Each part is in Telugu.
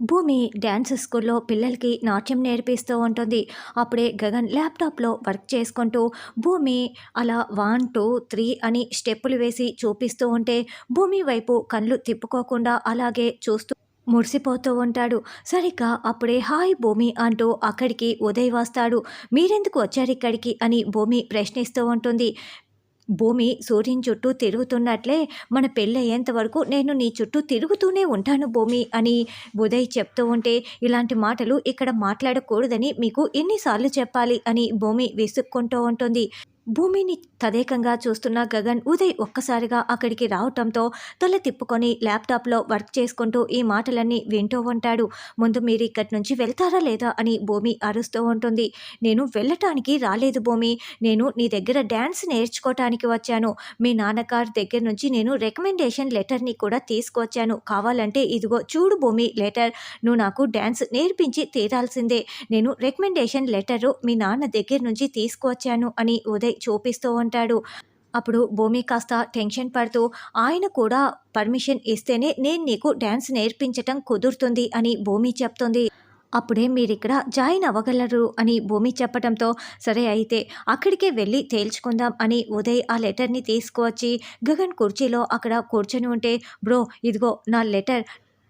భూమి డ్యాన్స్ స్కూల్లో పిల్లలకి నాట్యం నేర్పిస్తూ ఉంటుంది. అప్పుడే గగన్ ల్యాప్టాప్లో వర్క్ చేసుకుంటూ భూమి అలా వన్ టూ త్రీ అని స్టెప్పులు వేసి చూపిస్తూ ఉంటే భూమి వైపు కళ్ళు తిప్పుకోకుండా అలాగే చూస్తూ మురిసిపోతూ ఉంటాడు. సరిగ్గా అప్పుడే హాయ్ భూమి అంటూ అక్కడికి ఉదయ్ వస్తాడు. మీరెందుకు వచ్చారు ఇక్కడికి? అని భూమి ప్రశ్నిస్తూ ఉంటుంది. భూమి సూర్యుని చుట్టూ తిరుగుతున్నట్లే మన పెళ్ళయ్యేంత వరకు నేను నీ చుట్టూ తిరుగుతూనే ఉంటాను భూమి అని ఉదయ్ చెప్తూ ఉంటే ఇలాంటి మాటలు ఇక్కడ మాట్లాడకూడదని మీకు ఎన్నిసార్లు చెప్పాలి అని భూమి విసుక్కుంటూ ఉంటుంది. భూమిని తదేకంగా చూస్తున్న గగన్ ఉదయ్ ఒక్కసారిగా అక్కడికి రావటంతో తల తిప్పుకొని ల్యాప్టాప్లో వర్క్ చేసుకుంటూ ఈ మాటలన్నీ వింటూ ఉంటాడు. ముందు మీరు ఇక్కడి నుంచి వెళ్తారా లేదా అని భూమి అరుస్తూ ఉంటుంది. నేను వెళ్ళటానికి రాలేదు భూమి. నేను నీ దగ్గర డ్యాన్స్ నేర్చుకోవటానికి వచ్చాను. మీ నాన్నగారి దగ్గర నుంచి నేను రికమెండేషన్ లెటర్ని కూడా తీసుకువచ్చాను. కావాలంటే ఇదిగో చూడు భూమి లెటర్. నువ్వు నాకు డ్యాన్స్ నేర్పించి తీరాల్సిందే. నేను రికమెండేషన్ లెటరు మీ నాన్న దగ్గర నుంచి తీసుకువచ్చాను అని ఉదయ్ చూపిస్తూ ఉంటాడు. అప్పుడు భూమి కాస్త టెన్షన్ పడుతూ ఆయన కూడా పర్మిషన్ ఇస్తేనే నేను నీకు డ్యాన్స్ నేర్పించటం కుదురుతుంది అని భూమి చెప్తుంది. అప్పుడే మీరిక్కడ జాయిన్ అవ్వగలరు అని భూమి చెప్పడంతో సరే అయితే అక్కడికే వెళ్ళి తేల్చుకుందాం అని ఉదయ్ ఆ లెటర్ని తీసుకువచ్చి గగన్ కుర్చీలో అక్కడ కూర్చొని ఉంటే బ్రో ఇదిగో నా లెటర్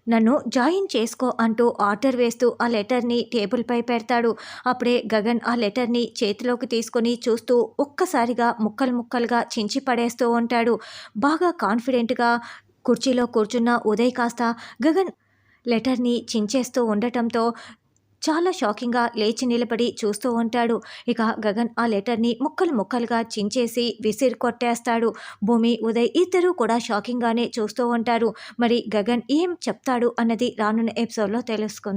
నన్ను జాయిన్ చేసుకో అంటూ ఆర్డర్ వేస్తూ ఆ లెటర్ని టేబుల్పై పెడతాడు. అప్పుడే గగన్ ఆ లెటర్ని చేతిలోకి తీసుకొని చూస్తూ ఒక్కసారిగా ముక్కలు ముక్కలుగా చించి పడేస్తూ ఉంటాడు. బాగా కాన్ఫిడెంట్గా కుర్చీలో కూర్చున్న ఉదయ్ కాస్త గగన్ లెటర్ని చించేస్తూ ఉండటంతో చాలా షాకింగ్గా లేచి నిలబడి చూస్తూ ఉంటాడు. ఇక గగన్ ఆ లెటర్ని ముక్కలు ముక్కలుగా చించేసి విసిరి కొట్టేస్తాడు. భూమి ఉదయ్ ఇద్దరూ కూడా షాకింగ్గానే చూస్తూ ఉంటారు. మరి గగన్ ఏం చెప్తాడు అన్నది రానున్న ఎపిసోడ్లో తెలుసుకుందాం.